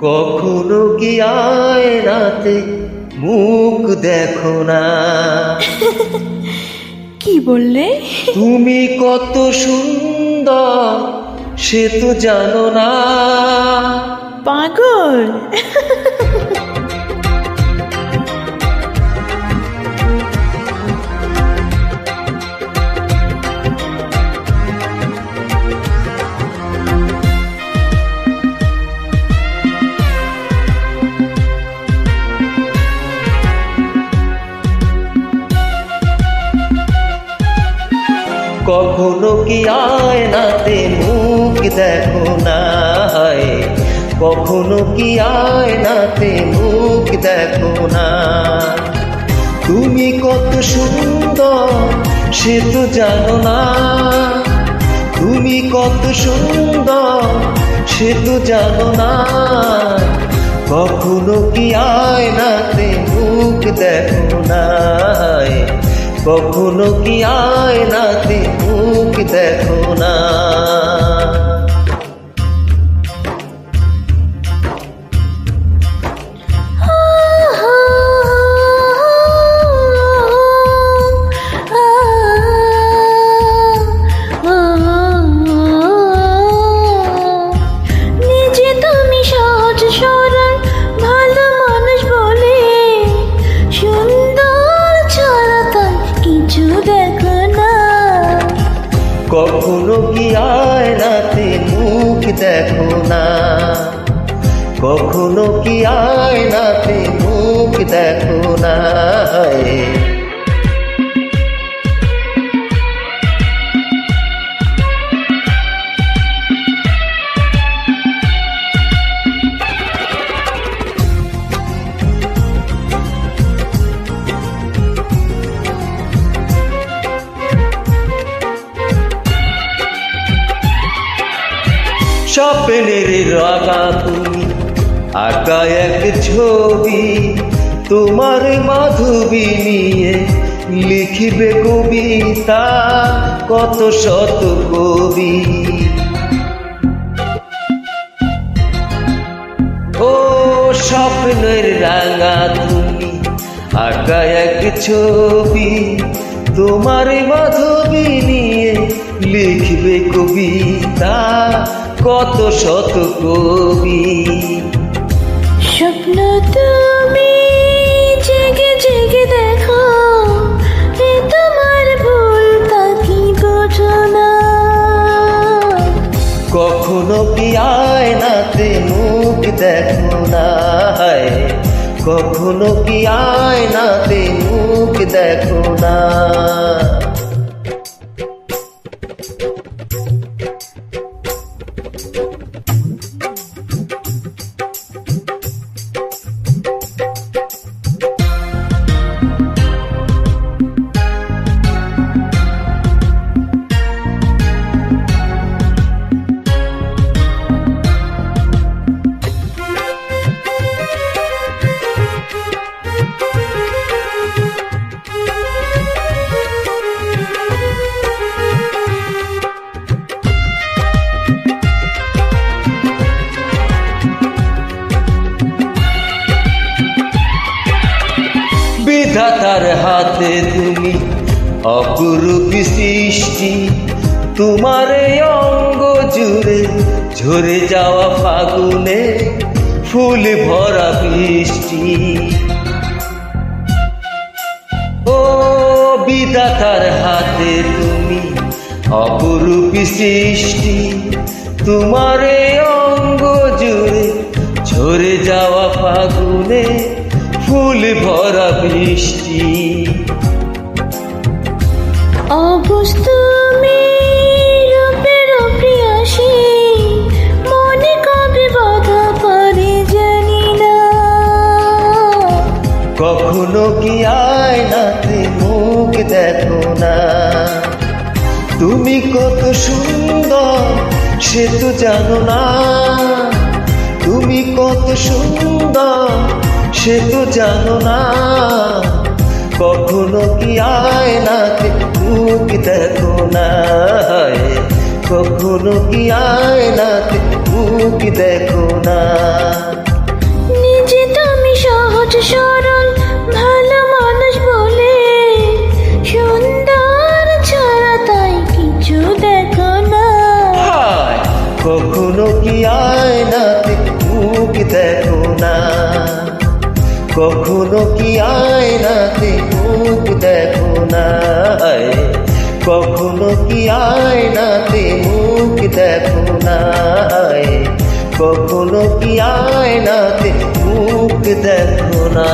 কখনো কি আয়নাতে মুখ দেখো না? কি বললে? তুমি কত সুন্দর সে তো জানো না। পাগল। কখনো কি আয়নাতে মুখ দেখো না কখনো কি আয়নাতে মুখ দেখো না তুমি কত সুন্দর, সে তো জানো না। তুমি কত সুন্দর, সে তো জানো না। কখনো কি আয়নাতে মুখ দেখো না কখনো কি আয়নাতে মুখ দেখো না? দেখো না। কখনো কি আয়নাতে মুখ দেখো না? স্বপ্নের রাগা তুমি, আঁকা এক ছবি তোমার মাধবী নিয়ে লিখিবে কবিতা কত শত কবি। ও স্বপ্নের রাঙা তুমি, আঁকা এক ছবি তোমার মাধবী নিয়ে লিখবে কবিতা কত শত কবি। স্বপ্ন তুমি জেগে জেগে দেখো এ তোমার ভুল তা কি বোঝো না কখনো কি আয়নাতে মুখ দেখো না কখনো কি আয়নাতে মুখ দেখো না? বিধাতার হাতে তুমি অপরূপ সৃষ্টি। তোমার অঙ্গ জুড়ে ঝরে যাওয়া ফাগুনে ফুল ভরা বৃষ্টি। ও বিধাতার হাতে তুমি অপরূপ সৃষ্টি। তোমার অঙ্গ জুড়ে ঝরে যাওয়া ফাগুনে ফুল ভরা বৃষ্টি। না। কখনো কি আয়নাতে মুখ দেখো না? তুমি কত সুন্দর সে তো জানো না। তুমি কত সুন্দর সে তো জানো না। কখনো কি আয় না মুখ দেখো না? কখনো কি আয় না মুখ দেখো না? নিজে তো আমি সহজ সরল ভালো মানুষ বলে সুন্দর ছাড়া তাই কিছু দেখো না। কখনো কি আয় না দেখো না? কখনো কি আয়নাতে মুখ দেখো না? কখনো কি আয়নাতে মুখ দেখো না? কখনো কি আয়নাতে মুখ দেখো না?